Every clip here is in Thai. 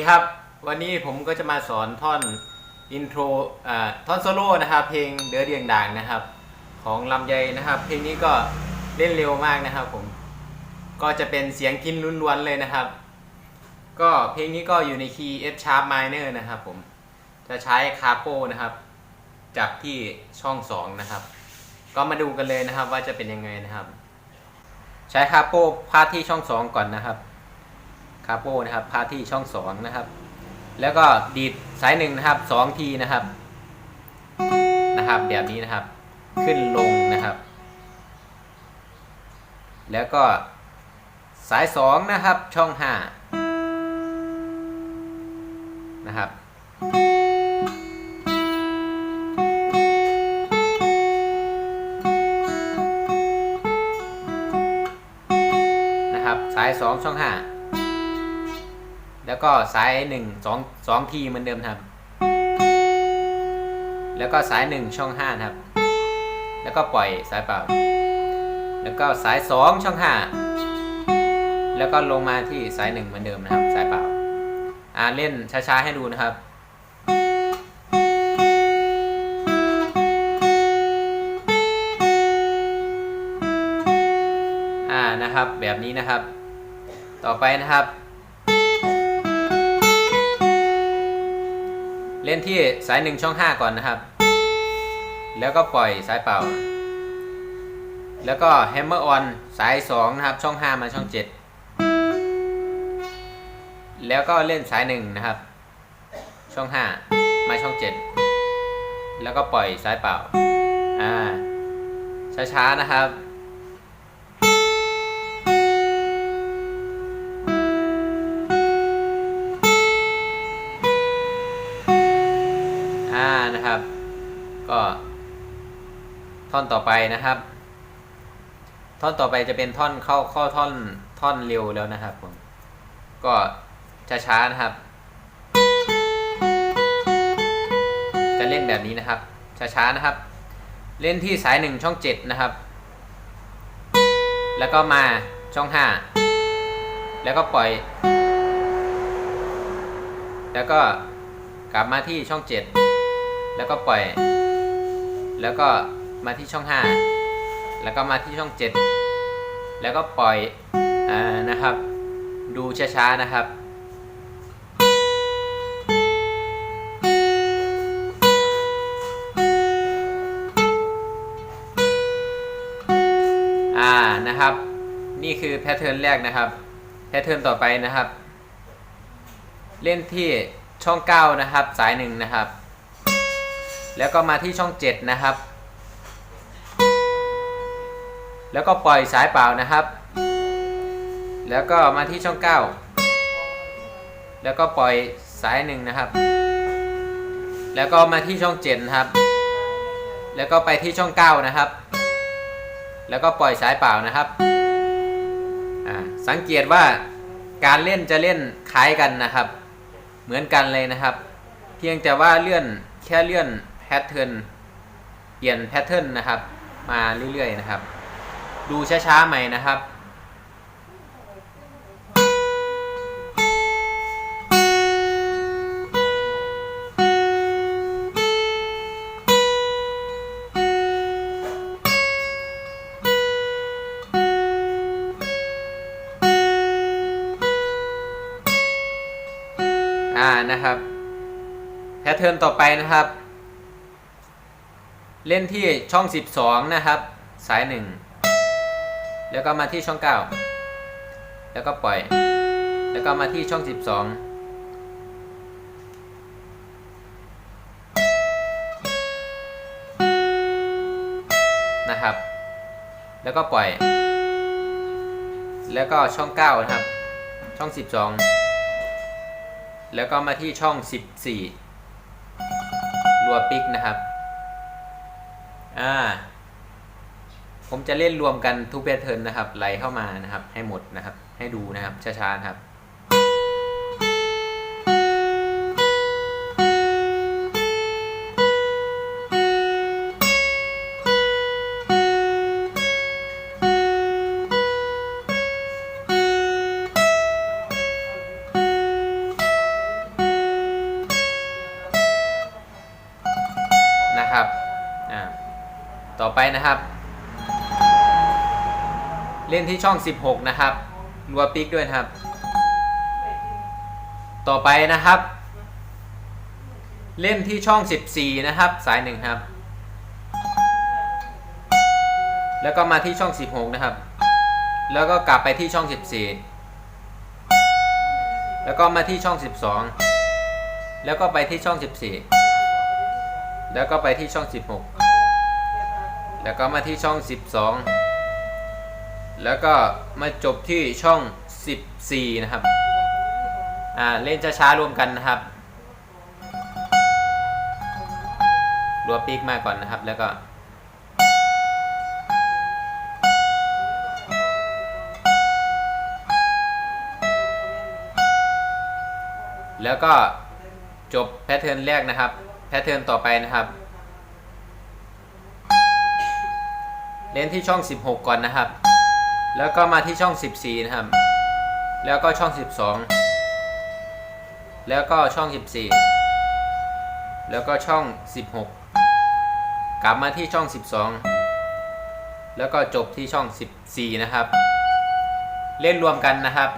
สวัสดีครับ วันนี้ผมก็จะมาสอนท่อนอินโทรอ่าท่อนโซโล่นะครับ เพลงเดือเดียงด่างนะครับ ของลำไยนะครับ เพลงนี้ก็เล่นเร็วมากนะครับ ผมก็จะเป็นเสียงกินล้วนๆเลยนะครับ ก็เพลงนี้ก็อยู่ในคีย์ F sharp minor นะครับ ผมจะใช้คาโปนะครับ จากที่ช่อง2นะครับ ก็มาดูกันเลยนะครับว่าจะเป็นยังไงนะครับ ใช้คาโปพาดที่ช่อง2ก่อนนะครับ คาโปนะครับพาที่ช่องสองนะครับ แล้วก็ดีดสายหนึ่งนะครับสองทีนะครับนะครับแบบนี้นะครับขึ้นลงนะครับ แล้วก็สายสองนะครับช่องห้านะครับนะครับ สายสองช่องห้า แล้วก็สายหนึ่งสองสองทีเหมือนเดิมครับ แล้วก็สายหนึ่งช่องห้าครับ แล้วก็ปล่อยสายเปล่า แล้วก็สายสองช่องห้าแล้วก็ลงมาที่สายหนึ่งเหมือนเดิมนะครับ สายเปล่าอ่าเล่นช้าๆให้ดูนะครับอ่านะครับแบบนี้นะครับ ต่อไปนะครับ เล่นที่สายหนึ่งช่องห้าก่อนนะครับ แล้วก็ปล่อยสายเป่า แล้วก็แฮมเมอร์ออนสายสองนะครับ ช่องห้ามาช่องเจ็ดแล้วก็เล่นสายหนึ่งนะครับ ช่องห้ามาช่องเจ็ดแล้วก็ปล่อยสายเป่า อ่า ช้าๆนะครับ นะครับ ก็ ท่อนต่อไปนะครับ ท่อนต่อไปจะเป็นท่อนเข้าเข้าท่อนท่อนเร็วแล้วนะครับผมก็ช้าๆนะครับ จะเล่นแบบนี้นะครับช้าๆนะครับ เล่นที่สายหนึ่งช่องเจ็ดนะครับ แล้วก็มาช่องห้าแล้วก็ปล่อย แล้วก็กลับมาที่ช่องเจ็ด แล้วก็ปล่อย แล้วก็มาที่ช่อง 5 แล้วก็มาที่ช่อง 7 แล้วก็ปล่อยอนะครับ ดูช้าๆนะครับอ่านะครับ นี่คือแพทเทิร์นแรกนะครับ แพทเทิร์นต่อไปนะครับ เล่นที่ช่อง 9 นะครับ สายหนึ่งนะครับ แล้วก็มาที่ช่อง 7 นะครับ แล้วก็ปล่อยสายเปล่านะครับ แล้วก็มาที่ช่อง 9 แล้วก็ปล่อยสายหนึ่งนะครับ แล้วก็มาที่ช่อง 7 นะครับ แล้วก็ไปที่ช่อง 9 นะครับ แล้วก็ปล่อยสายเปล่านะครับอ่าสังเกตว่าการเล่นจะเล่นคล้ายกันนะครับ เหมือนกันเลยนะครับ เพียงแต่ว่าเลื่อนแค่เลื่อน เทิร์นเปลี่ยนแพทเทิร์นนะครับ มาเรื่อยๆนะครับ ดูช้าๆใหม่นะครับอ่านะครับแพทเทิร์นต่อไปนะครับ เล่นที่ช่อง 12 นะครับ สายหนึ่งแล้วก็มาที่ช่อง 9 แล้วก็ปล่อย แล้วก็มาที่ช่อง 12 นะครับ แล้วก็ปล่อย แล้วก็ช่อง 9 นะครับ ช่อง 12 แล้วก็มาที่ช่อง 14 รัวปิกนะครับ อ่า ผมจะเล่นรวมกันทุกแพทเทิร์นนะครับไหลเข้ามานะครับ ให้หมดนะครับ ให้ดูนะครับช้าๆนะครับ ต่อไปนะครับ เล่นที่ช่อง 16 นะครับรัวปิกด้วยนะครับ ต่อไปนะครับ เล่นที่ช่อง 14 นะครับ สายหนึ่งครับ แล้วก็มาที่ช่อง 16 นะครับ แล้วก็กลับไปที่ช่อง 14 แล้วก็มาที่ช่อง 12 แล้วก็ไปที่ช่อง 14 แล้วก็ไปที่ช่อง 16 แล้วก็มาที่ช่อง 12 แล้วก็มาจบที่ช่อง 14 นะครับ อ่า เล่นช้าๆรวมกันนะครับรัวปีกมาก่อนนะครับ แล้วก็ แล้วก็จบแพทเทิร์นแรกนะครับ แพทเทิร์นต่อไปนะครับ เล่นที่ช่อง 16 ก่อนนะครับ แล้วก็มาที่ช่อง 14 นะครับ แล้วก็ช่อง 12 แล้วก็ช่อง 14 แล้วก็ช่อง 16 กลับมาที่ช่อง 12 แล้วก็จบที่ช่อง 14 นะครับ เล่นรวมกันนะครับ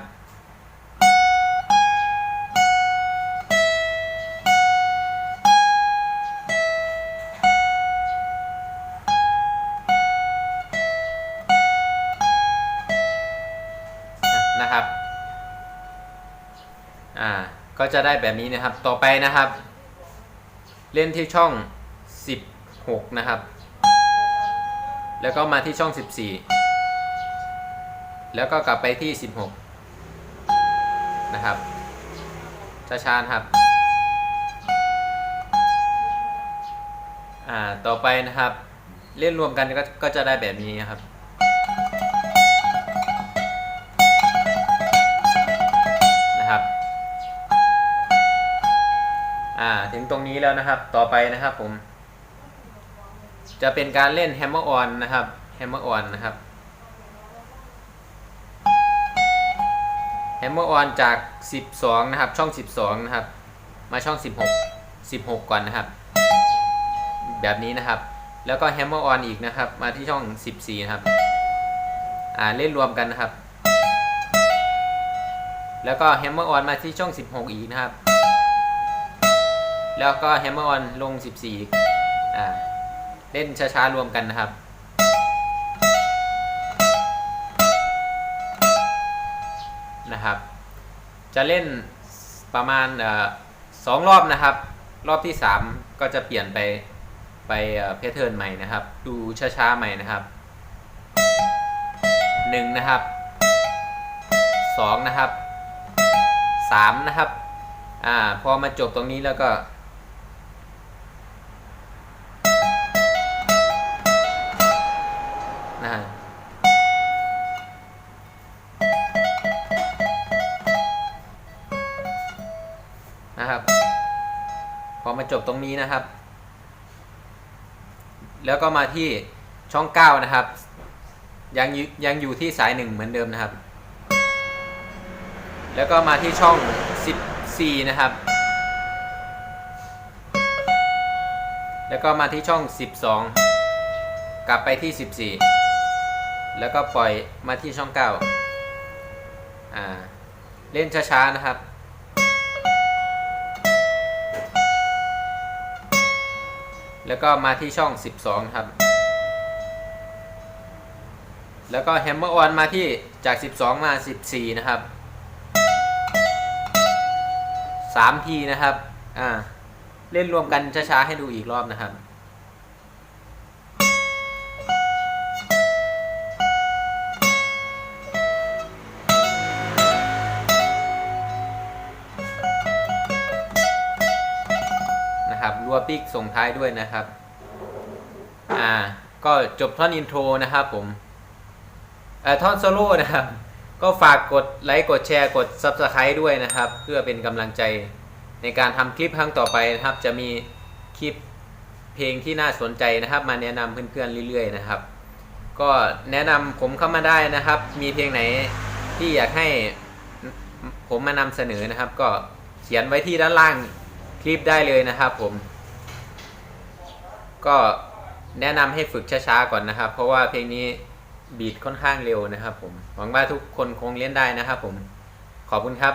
ก็จะได้แบบนี้นะครับ ต่อไปนะครับ เล่นที่ช่อง 16 นะครับ แล้วก็มาที่ช่อง 14 แล้วก็กลับไปที่ 16 นะครับช้าๆครับอ่าต่อไปนะครับ เล่นรวมกันก็ก็จะได้แบบนี้ครับ อ่าถึงตรงนี้แล้วนะครับต่อไปนะครับผม จะเป็นการเล่นแฮมเมอร์ออนนะครับแฮมเมอร์ออนนะครับแฮมเมอร์ออนจาก 12 นะครับ ช่อง 12 นะครับ มาช่อง 16 16 ก่อนนะครับ แบบนี้นะครับ แล้วก็แฮมเมอร์ออนอีกนะครับ มาที่ช่อง 14 นะครับ อ่าเล่นรวมกันนะครับ แล้วก็แฮมเมอร์ออนมาที่ช่อง 16 อีกนะครับ แล้วก็แฮมเมอร์ออนลง 14อีกอ่าเล่นช้าๆรวมกันนะครับ นะครับ จะเล่นประมาณสองรอบนะครับ รอบที่ 3 ก็จะเปลี่ยนไปไปเพเทิร์นใหม่นะครับ ดูช้าๆใหม่นะครับหนึ่งนะครับสองนะครับสามนะครับอ่าพอมาจบตรงนี้แล้วก็ นะฮะนะครับ พอมาจบตรงนี้นะครับ แล้วก็มาที่ช่อง 9 นะครับ ยังยังอยู่ที่สายหนึ่งเหมือนเดิมนะครับ แล้วก็มาที่ช่อง 14 นะครับ แล้วก็มาที่ช่อง 12 กลับไปที่ 14 แล้วก็ปล่อยมาที่ช่อง9อ่า เล่นช้าๆนะครับ แล้วก็มาที่ช่อง 12 ครับ แล้วก็แฮมเมอร์ออนมาที่จาก 12 มา 14 นะครับ3ทีนะครับ อ่า เล่นรวมกันช้าๆให้ดูอีกรอบนะครับ ปิกส่งท้ายด้วยนะครับ อ่า ก็จบท่อนอินโทรนะครับผมเอ่อท่อนโซโล่นะครับ ก็ฝากกดไลค์กดแชร์กด Subscribe ด้วยนะครับ เพื่อเป็นกำลังใจในการทำคลิปครั้งต่อไปนะครับ จะมีคลิปเพลงที่น่าสนใจนะครับ มาแนะนำเพื่อนๆเรื่อยๆนะครับ ก็แนะนำผมเข้ามาได้นะครับ มีเพลงไหนที่อยากให้ผมมานำเสนอนะครับ ก็เขียนไว้ที่ด้านล่างคลิปได้เลยนะครับผม ก็แนะนำให้ฝึกช้าๆก่อนนะครับ เพราะว่าเพลงนี้บีทค่อนข้างเร็วนะครับผมหวังว่าทุกคนคงเล่นได้นะครับผมขอบคุณครับ